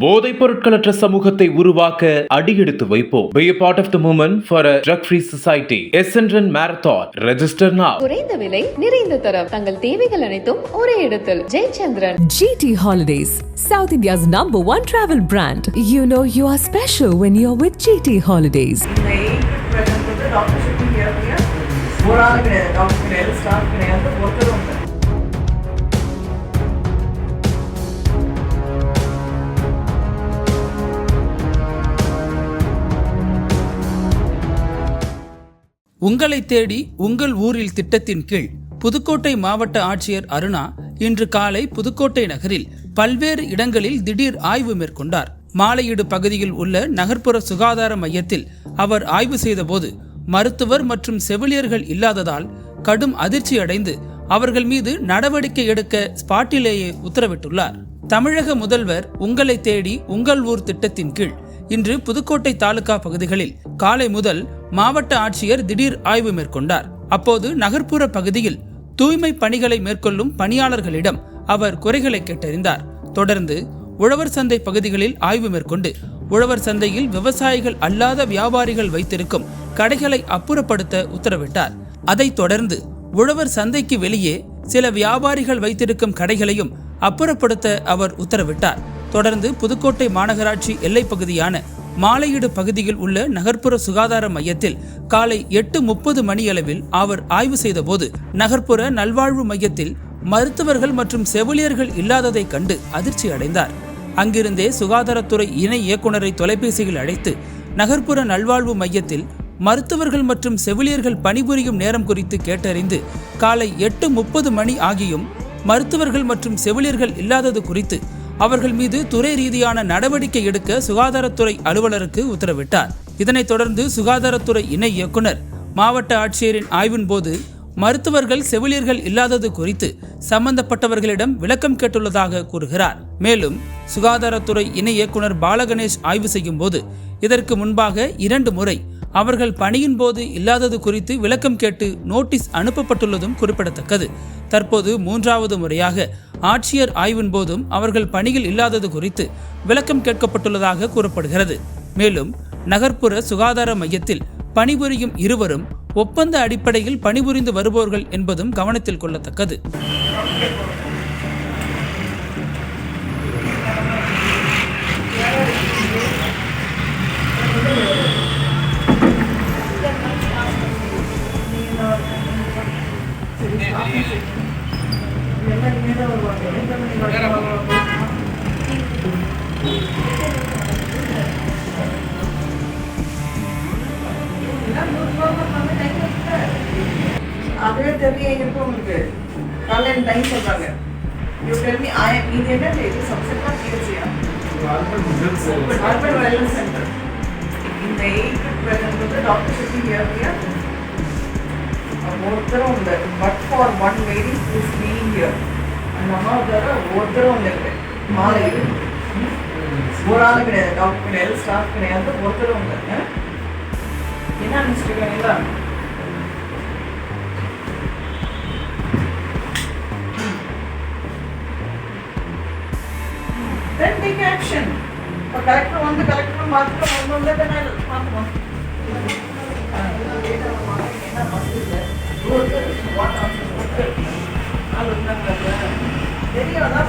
போதைப் பொருட்களற்ற சமூகத்தை உருவாக்க அடியெடுத்து வைப்போம் Be a part of the movement for a drug-free society. Essendon Marathon. Register now. குறைந்த விலை நிறைந்த தரம் தங்கள் தேவைகள் அனைத்தும் ஒரே இடத்தில் Jayachandran GT Holidays, South India's number one travel brand. You know you are special when you're with GT Holidays. ஒரு ஆள் கிடையாது டாக்டர் கிடையாது ஸ்டாஃப் உங்களை தேடி உங்கள் ஊரில் திட்டத்தின் கீழ் புதுக்கோட்டை மாவட்ட ஆட்சியர் அருணா இன்று காலை புதுக்கோட்டை நகரில் பல்வேறு இடங்களில் திடீர் ஆய்வு மேற்கொண்டார். மாலையீடு பகுதியில் உள்ள நகர்ப்புற சுகாதார மையத்தில் அவர் ஆய்வு செய்தபோது மருத்துவர் மற்றும் செவிலியர்கள் இல்லாததால் கடும் அதிர்ச்சி அடைந்து அவர்கள் மீது நடவடிக்கை எடுக்க ஸ்பாட்டிலேயே உத்தரவிட்டுள்ளார். தமிழக முதல்வர் உங்களை தேடி உங்கள் ஊர் திட்டத்தின் கீழ் இன்று புதுக்கோட்டை தாலுகா பகுதிகளில் காலை முதல் மாவட்ட ஆட்சியர் திடீர் ஆய்வு மேற்கொண்டார். அப்போது நகர்ப்புற பகுதியில் தூய்மை பணிகளை மேற்கொள்ளும் பணியாளர்களிடம் அவர் குறைகளை கேட்டறிந்தார். தொடர்ந்து உழவர் சந்தை பகுதிகளில் ஆய்வு மேற்கொண்டு உழவர் சந்தையில் விவசாயிகள் அல்லாத வியாபாரிகள் வைத்திருக்கும் கடைகளை அப்புறப்படுத்த உத்தரவிட்டார். அதைத் தொடர்ந்து உழவர் சந்தைக்கு வெளியே சில வியாபாரிகள் வைத்திருக்கும் கடைகளையும் அப்புறப்படுத்த அவர் உத்தரவிட்டார். தொடர்ந்து புதுக்கோட்டை மாநகராட்சி எல்லைப் பகுதியான மாலையீடு பகுதியில் உள்ள நகர்ப்புற சுகாதார மையத்தில் காலை எட்டு முப்பது மணியளவில் அவர் ஆய்வு செய்தபோது நகர்ப்புற நல்வாழ்வு மையத்தில் மருத்துவர்கள் மற்றும் செவிலியர்கள் இல்லாததைக் கண்டு அதிர்ச்சி அடைந்தார். அங்கிருந்தே சுகாதாரத்துறை இணை இயக்குனரை தொலைபேசியில் அழைத்து நகர்ப்புற நல்வாழ்வு மையத்தில் மருத்துவர்கள் மற்றும் செவிலியர்கள் பணிபுரியும் நேரம் குறித்து கேட்டறிந்து காலை எட்டு முப்பது மணி ஆகியும் மருத்துவர்கள் மற்றும் செவிலியர்கள் இல்லாதது குறித்து அவர்கள் மீது துறை ரீதியான நடவடிக்கை எடுக்க சுகாதாரத்துறை அலுவலருக்கு உத்தரவிட்டார். இதனைத் தொடர்ந்து சுகாதாரத்துறை இணை இயக்குனர் மாவட்ட ஆட்சியரின் ஆய்வின் போது மருத்துவர்கள் செவிலியர்கள் இல்லாதது குறித்து சம்பந்தப்பட்டவர்களிடம் விளக்கம் கேட்டுள்ளதாக கூறுகிறார். மேலும் சுகாதாரத்துறை இணை இயக்குனர் பாலகணேஷ் ஆய்வு செய்யும் போது இதற்கு முன்பாக இரண்டு முறை அவர்கள் பணியின் போது இல்லாதது குறித்து விளக்கம் கேட்டு நோட்டீஸ் அனுப்பப்பட்டுள்ளதும் குறிப்பிடத்தக்கது. தற்போது மூன்றாவது முறையாக ஆட்சியர் ஆய்வின் போதும் அவர்கள் பணியில் இல்லாதது குறித்து விளக்கம் கேட்கப்பட்டுள்ளதாக கூறப்படுகிறது. மேலும் நகர்ப்புற சுகாதார மையத்தில் பணிபுரியும் இருவரும் ஒப்பந்த அடிப்படையில் பணிபுரிந்து வருபவர்கள் என்பதும் கவனத்தில் கொள்ளத்தக்கது. இருக்கு உங்களுக்கு? காலையில் டைம் சொல்றாங்க. யூ டெல் மீ ஐ இது என்ன இது? சப்செக்டா பிஎஸ்சியா அர்பன் வெல்னஸ் சென்டர் இந்த எயிட் பிரசன்ட் வந்து டாக்டர் ஏரியா ஒருத்தரும் இல்லை. But for one lady is here அந்த அம்மா தவிர ஒருத்தரும் இல்லை இல்லை மாலை. ஒரு ஆள் கிடையாது. டாக்டர் கிடையாது ஸ்டாஃப் கிடையாது ஒருத்தரும் ஆ? என்ன அனுப்பிச்சிருக்காங்களா then take action இப்போ கலெக்டர் வந்து கலெக்டர் மாத்திரம் ஒன்று வந்து I'll மாற்றுவோம் தெரியும் அதான்